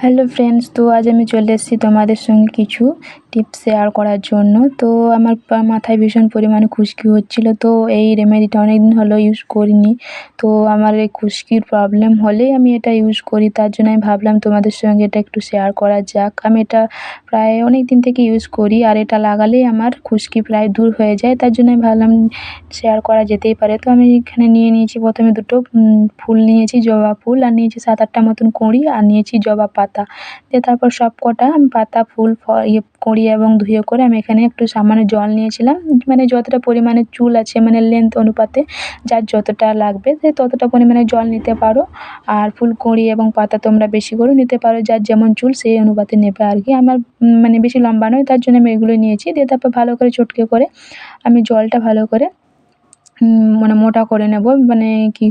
Hello friends তো আজ আমি চলে এসেছি তোমাদের সঙ্গে কিছু টিপস শেয়ার করার জন্য। তো আমার মাথায় ভীষণ পরিমাণে খুশকি হচ্ছিল, তো এই রেমেডিটা অনেক দিন হলো ইউজ করিনি। তো আমার এই খুশকির প্রবলেম হলেই আমি এটা ইউজ করি, তার জন্য আমি ভাবলাম তোমাদের সঙ্গে এটা একটু শেয়ার করা যাক। আমি এটা প্রায় অনেক দিন থেকে ইউজ করি, আর এটা লাগালেই আমার খুশকি প্রায় দূর হয়ে যায়, তার জন্য আমি ভাবলাম শেয়ার করা যেতেই পারে। তো আমি এখানে নিয়ে নিয়েছি প্রথমে দুটো ফুল নিয়েছি জবা ফুল, আর নিয়েছি সাত আটটা মতন কুঁড়ি, আর নিয়েছি জবা পাতা। দিয়ে তারপর সব কটা পাতা, ফুল ফল ইয়ে কুঁড়ি এবং ধুয়ে করে আমি এখানে একটু সামান্য জল নিয়েছিলাম। মানে যতটা পরিমাণে চুল আছে মানে লেন্থ অনুপাতে, যার যতটা লাগবে, সে ততটা পরিমাণে জল নিতে পারো। আর ফুল, কুঁড়ি এবং পাতা তোমরা বেশি করেও নিতে পারো, যার যেমন চুল, সেই অনুপাতে নেবে আর কি। আমার মানে বেশি লম্বা নয়, তার জন্য আমি এগুলো নিয়েছি। দিয়ে তারপর ভালো করে চটকে করে আমি জলটা ভালো করে মানে মোটা করে নেব। মানে কি,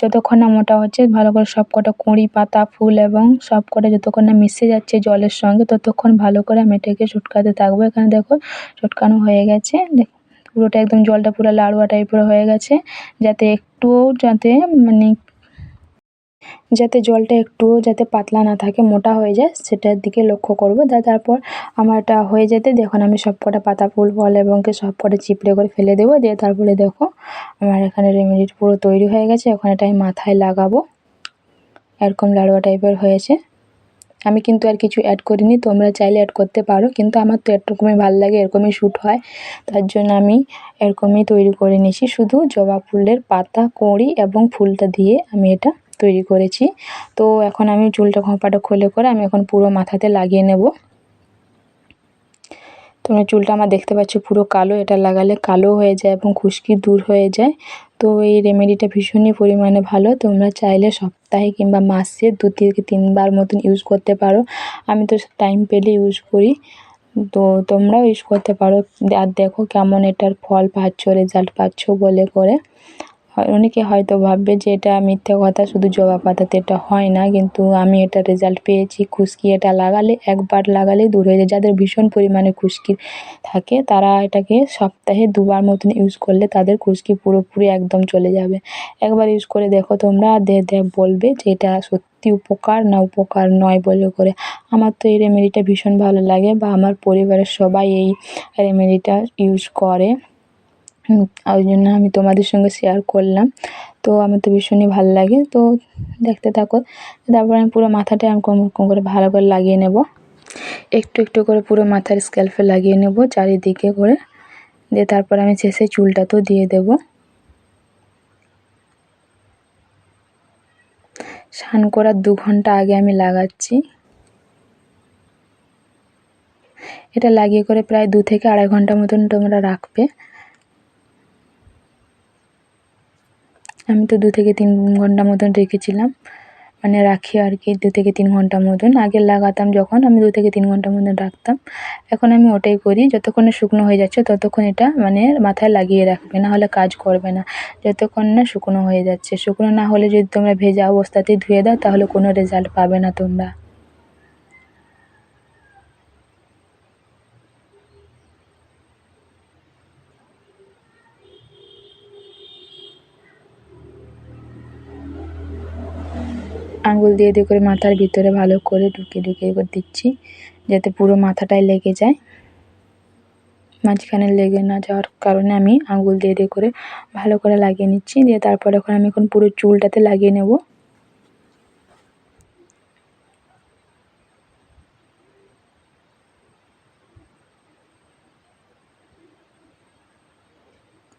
যতক্ষণ না মোটা হচ্ছে, ভালো করে সব কটা কুঁড়ি পাতা, ফুল এবং সব কটা যতক্ষণ না মিশে যাচ্ছে জলের সঙ্গে, ততক্ষণ ভালো করে আমি এটাকে চটকাতে থাকব। এখানে দেখো, চটকানো হয়ে গেছে। পুরোটা একদম জলটা পুরো লাড়ুয়া টাইপের হয়ে গেছে, যাতে একটুও যাতে মানে যাতে জলটা একটুও যাতে পাতলা না থাকে, মোটা হয়ে যায়, সেটার দিকে লক্ষ্য করব। করব তারপর আমার এটা হয়ে যেতে দেখুন, আমি সব কটা পাতা ফুল ফল এবং সব কটা চিপড়ে করে ফেলে দেবো। দিয়ে তারপরে দেখো, আমার এখানে রেমেডি পুরো তৈরি হয়ে গেছে, এখন এটা আমি মাথায় লাগাবো। এরকম লাড়ুয়া টাইপের হয়েছে। আমি কিন্তু আর কিছু অ্যাড করিনি, তোমরা চাইলে অ্যাড করতে পারো, কিন্তু আমার তো এরকমই ভালো লাগে, এরকমই শ্যুট হয়। তার জন্য আমি এরকমই তৈরি করে নিয়েছি, শুধু জবা ফুলের পাতা, কুঁড়ি এবং ফুলটা দিয়ে আমি এটা তৈরি করেছি। তো এখন আমি চুলটা খোঁপাটা খুলে করে আমি এখন পুরো মাথাতে লাগিয়ে নেব। তোমরা চুলটা আমার দেখতে পাচ্ছ পুরো কালো, এটা লাগালে কালো হয়ে যায় এবং খুশকি দূর হয়ে যায়। তো এই রেমেডিটা ভীষণই পরিমাণে ভালো। তোমরা চাইলে সপ্তাহে কিংবা মাসে দু থেকে তিনবার মতন ইউজ করতে পারো। আমি তো টাইম পেলে ইউজ করি। তো তোমরাও ইউজ করতে পারো। আর দেখো কেমন এটার ফল পাচ্ছ, রেজাল্ট পাচ্ছ বলে করে। অনেকে হয়তো ভাববে যে এটা মিথ্যে কথা, শুধু জবা পাতাতে এটা হয় না, কিন্তু আমি এটা রেজাল্ট পেয়েছি, খুশকি এটা লাগালে, একবার লাগালেই দূর হয়ে যায়। যাদের ভীষণ পরিমাণে খুশকি থাকে, তারা এটাকে সপ্তাহে দুবার মতন ইউজ করলে তাদের খুশকি পুরোপুরি একদম চলে যাবে। একবার ইউজ করে দেখো তোমরা দেখ দেখ বলবে যে এটা সত্যি উপকার না উপকার নয় বলে করে। আমার তো এই রেমেডিটা ভীষণ ভালো লাগে বা আমার পরিবারের সবাই এই রেমেডিটা ইউজ করে। ওই জন্য আমি তোমাদের সঙ্গে শেয়ার করলাম। তো আমার তো ভীষণই ভালো লাগে। তো দেখতে থাকো। তারপর আমি পুরো মাথাটা আমি কম করে ভালো করে লাগিয়ে নেব। একটু একটু করে পুরো মাথার স্ক্যাল্পে লাগিয়ে নেব চারিদিকে করে। দিয়ে তারপর আমি শেষে চুলটা তো দিয়ে দেব। স্নান করার দু ঘণ্টা আগে আমি লাগাচ্ছি। এটা লাগিয়ে করে প্রায় দু থেকে আড়াই ঘণ্টা মতন তোমরা রাখবে। আমি তো দু থেকে তিন ঘণ্টা মতন রেখেছিলাম। মানে রাখি আর কি, দু থেকে তিন ঘণ্টা মতন। আগে লাগাতাম যখন, আমি দু থেকে তিন ঘণ্টা মতন রাখতাম। এখন আমি ওটাই করি, যতক্ষণ শুকনো হয়ে যাচ্ছে ততক্ষণ এটা মানে মাথায় লাগিয়ে রাখবে, না হলে কাজ করবে না। যতক্ষণ না শুকনো হয়ে যাচ্ছে। শুকনো না হলে যদি তোমরা ভেজা অবস্থাতেই ধুয়ে দাও, তাহলে কোনো রেজাল্ট পাবে না তোমরা। আঙুল দিয়ে দিয়ে করে মাথার ভিতরে ভালো করে ঢুকিয়ে ঢুকিয়ে করে দিচ্ছি, যাতে পুরো মাথাটাই লেগে যায়। মাঝখানে লেগে না যাওয়ার কারণে আমি আঙুল দিয়ে দিয়ে করে ভালো করে লাগিয়ে নিচ্ছি, দিয়ে তারপরে এখন আমি এখন পুরো চুলটাতে লাগিয়ে নেব।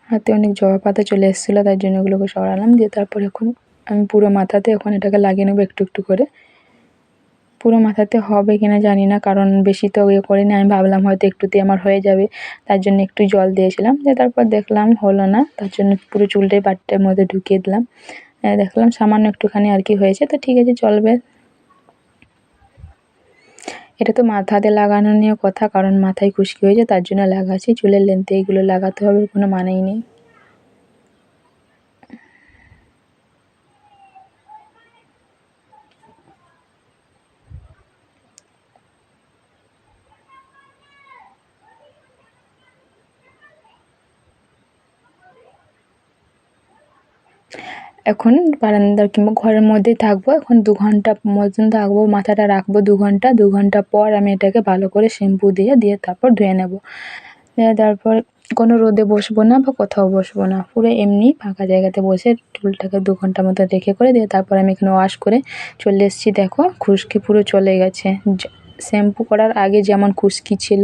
হাতে অনেক জবা পাতা চলে এসেছিল, তার জন্য ওগুলোকে সরালাম, দিয়ে তারপর এখন আমি পুরো মাথাতে এখন এটাকে লাগিয়ে নেব একটু একটু করে। পুরো মাথাতে হবে কিনা জানি না, কারণ বেশি তো ইয়ে করিনি। আমি ভাবলাম হয়তো একটুতে আমার হয়ে যাবে, তার জন্য একটু জল দিয়েছিলাম। দিয়ে তারপর দেখলাম হলো না, তার জন্য পুরো চুলটাই বাটিটার মধ্যে ঢুকিয়ে দিলাম। দেখলাম সামান্য একটুখানি আর কি হয়েছে। তো ঠিক আছে, চলবে। এটা তো মাথাতে লাগানো নিয়ে কথা, কারণ মাথায় খুশকি হয়েছে, তার জন্য লাগাচ্ছি। চুলের লেন্থে এইগুলো লাগাতে হবে, কোনো মানেই নেই। এখন বারান্দার কিংবা ঘরের মধ্যেই থাকব, এখন দু ঘণ্টা মতন থাকব, মাথাটা রাখব দু ঘণ্টা দু ঘণ্টা পর আমি এটাকে ভালো করে শ্যাম্পু দিয়ে দিয়ে তারপর ধুয়ে নেব। তারপর কোনো রোদে বসবো না বা কোথাও বসবো না, পুরো এমনি ফাঁকা জায়গাতে বসে চুলটাকে দু ঘণ্টা মতো রেখে করে দিয়ে তারপর আমি এখানে ওয়াশ করে চলে এসেছি। দেখো খুশকি পুরো চলে গেছে শ্যাম্পু করার আগে যেমন খুশকি ছিল,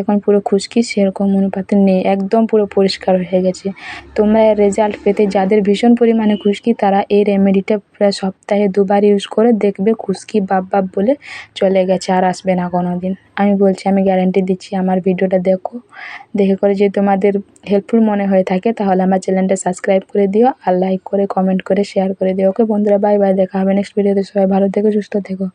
এখন পুরো খুশকি সেরকম অনুপাতে নেই, একদম পুরো পরিষ্কার হয়ে গেছে। তোমরা এর রেজাল্ট পেতে যাদের ভীষণ পরিমাণে খুশকি, তারা এই রেমেডিটা প্রায় সপ্তাহে দুবার ইউজ করে দেখবে খুশকি বাপ বাপ বলে চলে গেছে, আর আসবে না কোনো দিন আমি বলছি, আমি গ্যারান্টি দিচ্ছি, আমার ভিডিওটা দেখো। দেখে করে যদি তোমাদের হেল্পফুল মনে হয়ে থাকে, তাহলে আমার চ্যানেলটা সাবস্ক্রাইব করে দিও আর লাইক করে কমেন্ট করে শেয়ার করে দিও। ওকে বন্ধুরা বাই বাই দেখা হবে নেক্সট ভিডিওতে সবাই ভালো থেকো, সুস্থ থেকো।